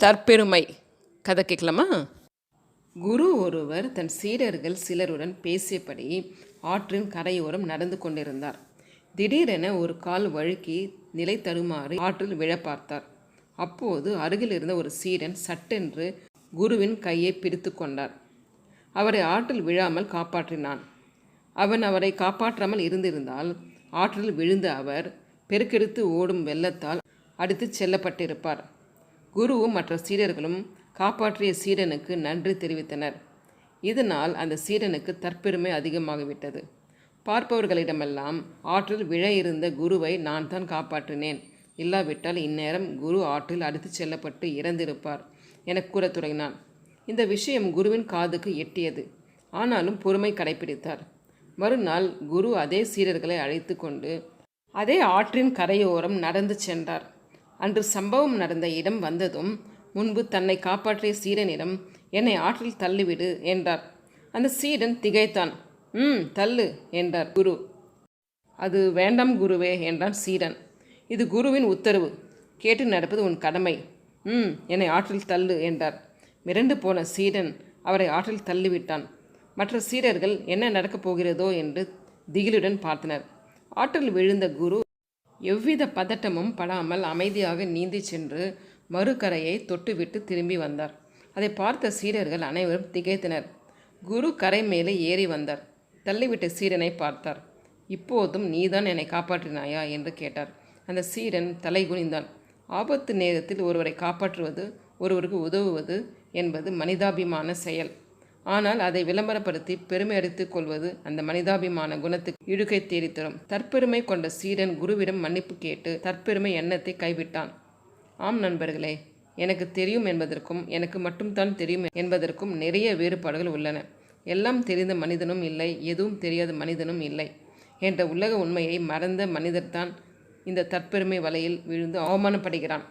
தற்பெருமை. கதை கேட்கலாமா? குரு ஒருவர் தன் சீடர்கள் சிலருடன் பேசியபடி ஆற்றின் கரையோரம் நடந்து கொண்டிருந்தார். திடீரென ஒரு கால் வழுக்கி நிலை தருமாறு ஆற்றில் விழ பார்த்தார் அப்போது அருகில் இருந்த ஒரு சீடன் சட்டென்று குருவின் கையை பிடித்து கொண்டார். அவரை ஆற்றில் விழாமல் காப்பாற்றினான். அவன் அவரை காப்பாற்றாமல் இருந்திருந்தால் ஆற்றில் விழுந்த அவர் பெருக்கெடுத்து ஓடும் வெள்ளத்தால் அடித்துச் செல்லப்பட்டிருப்பார். குருவும் மற்ற சீடர்களும் காப்பாற்றிய சீடனுக்கு நன்றி தெரிவித்தனர். இதனால் அந்த சீடனுக்கு தற்பெருமை அதிகமாகிவிட்டது. பார்ப்பவர்களிடமெல்லாம் ஆற்றில் விழ இருந்த குருவை நான் தான் காப்பாற்றினேன். இல்லாவிட்டால் இந்நேரம் குரு ஆற்றில் அடித்துச் செல்லப்பட்டு இறந்திருப்பார் என கூறத் தொடங்கினான் இந்த விஷயம் குருவின் காதுக்கு எட்டியது. ஆனாலும் பொறுமை கடைபிடித்தார். மறுநாள் குரு அதே சீடர்களை அழைத்து கொண்டு அதே ஆற்றின் கரையோரம் நடந்து சென்றார். அன்று சம்பவம் நடந்த இடம் வந்ததும் முன்பு தன்னை காப்பாற்றிய சீடனிடம் என்னை ஆற்றில் தள்ளிவிடு என்றார். அந்த சீடன் திகைத்தான். ம் தள்ளு என்றார் குரு. அது வேண்டாம் குருவே என்றான் சீடன். இது குருவின் உத்தரவு. கேட்டு நடப்பது உன் கடமை. ம் என்னை ஆற்றில் தள்ளு என்றார். மிரண்டு போன சீடன் அவரை ஆற்றில் தள்ளிவிட்டான். மற்ற சீடர்கள் என்ன நடக்கப் போகிறதோ என்று திகிலுடன் பார்த்தனர். ஆற்றில் விழுந்த குரு எவ்வித பதட்டமும் படாமல் அமைதியாக நீந்தி சென்று மறுகரையை தொட்டுவிட்டு திரும்பி வந்தார். அதை பார்த்த சீடர்கள் அனைவரும் திகைத்தனர். குரு கரை மேலே ஏறி வந்தார். தள்ளிவிட்ட சீடனை பார்த்தார். இப்போதும் நீதான் என்னை காப்பாற்றினாயா? என்று கேட்டார். அந்த சீடன் தலை குனிந்தான். ஆபத்து நேரத்தில் ஒருவரை காப்பாற்றுவது ஒருவருக்கு உதவுவது என்பது மனிதாபிமான செயல். ஆனால் அதை விளம்பரப்படுத்தி பெருமை அடித்துக் கொள்வது அந்த மனிதாபிமான குணத்துக்கு இழுக்கை தேடி தரும். தற்பெருமை கொண்ட சீடன் குருவிடம் மன்னிப்பு கேட்டு தற்பெருமை எண்ணத்தை கைவிட்டான். ஆம் நண்பர்களே எனக்கு தெரியும் என்பதற்கும் எனக்கு மட்டும்தான் தெரியும் என்பதற்கும் நிறைய வேறுபாடுகள் உள்ளன. எல்லாம் தெரிந்த மனிதனும் இல்லை எதுவும் தெரியாத மனிதனும் இல்லை என்ற உலக உண்மையை மறந்த மனிதர்தான் இந்த தற்பெருமை வலையில் விழுந்து அவமானப்படுகிறான்.